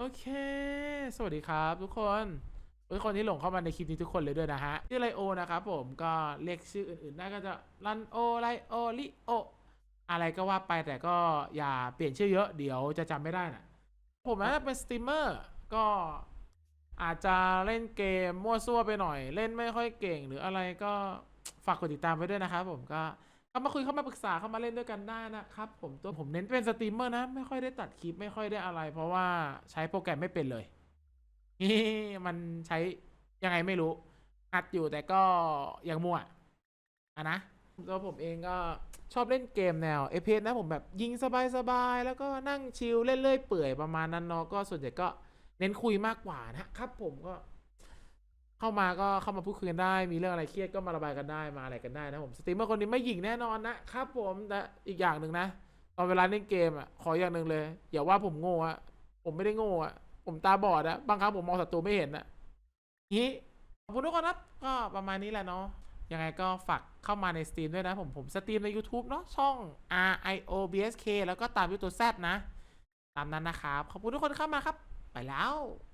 โอเค สวัสดีครับทุกคนทุกคนที่หลงเข้ามาในคลิปนี้ทุกคนเลยด้วยนะฮะ ชื่อไลโอนะครับผมก็เรียกชื่ออื่นๆได้ก็จะรันโอไลโอลิโออะไรก็ว่าไปแต่ก็อย่าเปลี่ยนชื่อเยอะเดี๋ยวจะจำไม่ได้นะผมนะเป็นสตรีมเมอร์ก็อาจจะเล่นเกมมั่วซั่วไปหน่อย เล่นไม่ค่อยเก่งหรืออะไรก็ฝากกดติดตามไว้ด้วยนะครับผมก็ เข้ามาคุยเข้ามาปรึกษาเข้ามาเล่นด้วยกันได้นะครับผมตัวผมเน้นเป็นสตรีมเมอร์นะ ไม่ค่อยได้ตัดคลิปไม่ค่อยได้อะไร เพราะว่าใช้โปรแกรมไม่เป็นเลยนี่มันใช้ยังไงไม่รู้ อัดอยู่แต่ก็ยังมั่วอะนะตัวผมเองก็ชอบเล่นเกมแนว f p s นะผมแบบยิงสบายๆ แล้วก็นั่งชิลเล่นเลื่อยเปื่อยประมาณนั้นเนาะก็ส่วนใหญ่ก็เน้นคุยมากกว่านะครับผมก็ เข้ามาก็เข้ามาพูดคุยกันได้ มีเรื่องอะไรเครียดก็มาระบายกันได้มาอะไรกันได้นะผมสตรีมเมอร์คนนี้ไม่หยิงแน่นอนนะครับผมแต่อีกอย่างหนึ่งนะตอนเวลาเล่นเกมอะขออย่างหนึ่งเลย อย่าว่าผมโง่อะผมไม่ได้โง่อะผมตาบอดอะบางครั้งผมมองศัตรูไม่เห็นอะนี้ขอบคุณทุกคนครับก็ประมาณนี้แหละเนาะยังไงก็ฝากเข้ามาในสตรีมด้วยนะผมผมสตรีมใน YouTube เนาะช่อง R I O B S K แล้วก็ตามด้วยตัว Z นะ ตามนั้นนะครับ ขอบคุณทุกคนเข้ามาครับ ไปแล้ว